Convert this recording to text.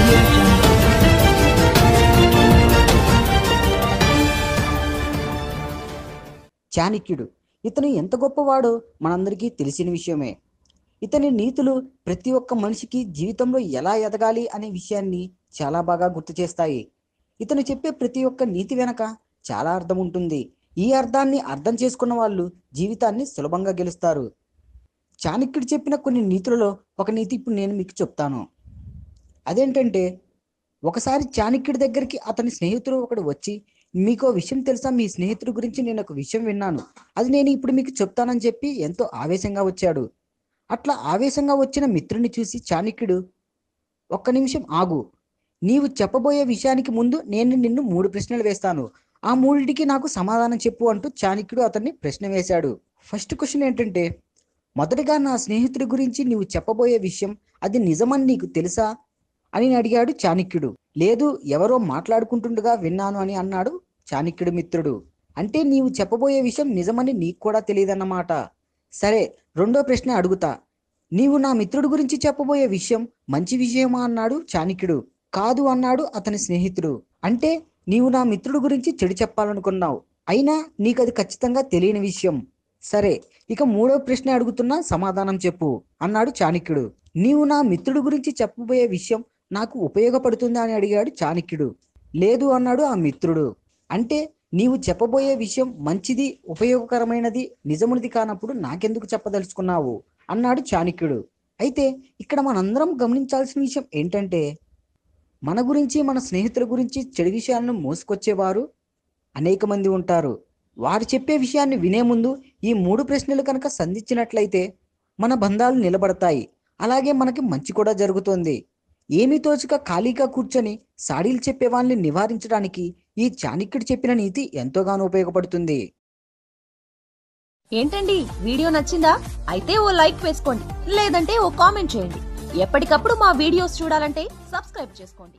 చాణిక్యుడు చాణక్యుడు ఇతను ఎంత గొప్పవాడో మనందరికీ తెలిసిన విషయమే. ఇతని నీతులు ప్రతి ఒక్క మనిషికి జీవితంలో ఎలా ఎదగాలి అనే విషయాన్ని చాలా బాగా గుర్తు చేస్తాయి. ఇతను చెప్పే ప్రతి ఒక్క నీతి వెనక చాలా అర్థం ఉంటుంది. ఈ అర్థాన్ని అర్థం చేసుకున్న వాళ్ళు జీవితాన్ని సులభంగా గెలుస్తారు. చాణక్యుడు చెప్పిన కొన్ని నీతులలో ఒక నీతి ఇప్పుడు నేను మీకు చెప్తాను. అదేంటంటే ఒకసారి చాణక్యుడి దగ్గరికి అతని స్నేహితుడు ఒకడు వచ్చి మీకు విషయం తెలుసా? మీ స్నేహితుడి గురించి నేను ఒక విషయం విన్నాను. అది నేను ఇప్పుడు మీకు చెప్తానని చెప్పి ఎంతో ఆవేశంగా వచ్చాడు. అట్లా ఆవేశంగా వచ్చిన మిత్రుని చూసి చాణక్యుడు ఒక్క నిమిషం ఆగు. నీవు చెప్పబోయే విషయానికి ముందు నేను నిన్ను మూడు ప్రశ్నలు వేస్తాను. ఆ మూడింటికి నాకు సమాధానం చెప్పు అంటూ చాణక్యుడు అతన్ని ప్రశ్న వేశాడు. ఫస్ట్ క్వశ్చన్ ఏంటంటే మొదటగా నా స్నేహితుడి గురించి నీవు చెప్పబోయే విషయం అది నిజమని నీకు తెలుసా? అని అడిగాడు చాణక్యుడు. లేదు ఎవరో మాట్లాడుకుంటుండగా విన్నాను అని అన్నాడు చాణక్యుడి మిత్రుడు. అంటే నీవు చెప్పబోయే విషయం నిజమని నీకు కూడా తెలియదన్నమాట. సరే రెండో ప్రశ్న అడుగుతా. నీవు నా మిత్రుడి గురించి చెప్పబోయే విషయం మంచి విషయమా అన్నాడు చాణక్యుడు. కాదు అన్నాడు అతని స్నేహితుడు. అంటే నీవు నా మిత్రుడు గురించి చెడు చెప్పాలనుకున్నావు. అయినా నీకు అది ఖచ్చితంగా తెలియని విషయం. సరే ఇక మూడో ప్రశ్న అడుగుతున్నా సమాధానం చెప్పు అన్నాడు చాణక్యుడు. నీవు నా మిత్రుడి గురించి చెప్పబోయే విషయం నాకు ఉపయోగపడుతుందా అని అడిగాడు చాణక్యుడు. లేదు అన్నాడు ఆ మిత్రుడు. అంటే నీవు చెప్పబోయే విషయం మంచిది ఉపయోగకరమైనది నిజమునిది కానప్పుడు నాకెందుకు చెప్పదలుచుకున్నావు? అన్నాడు చాణక్యుడు. అయితే ఇక్కడ మనందరం గమనించాల్సిన విషయం ఏంటంటే మన గురించి మన స్నేహితుల గురించి చెడు విషయాలను మోసుకొచ్చేవారు అనేక మంది ఉంటారు. వారు చెప్పే విషయాన్ని వినే ముందు ఈ మూడు ప్రశ్నలు కనుక సంధించినట్లయితే మన బంధాలు నిలబడతాయి. అలాగే మనకి మంచి కూడా జరుగుతుంది. ఏమీ తోచక ఖాళీగా కూర్చొని సాడీలు చెప్పేవాళ్ళని నివారించడానికి ఈ చాణిక్యుడు చెప్పిన నీతి ఎంతోగానో ఉపయోగపడుతుంది. ఏంటండి? వీడియో నచ్చిందా? అయితే ఓ లైక్ వేసుకోండి. లేదంటే ఓ కామెంట్ చేయండి. ఎప్పటికప్పుడు మా వీడియోస్ చూడాలంటే సబ్స్క్రైబ్ చేసుకోండి.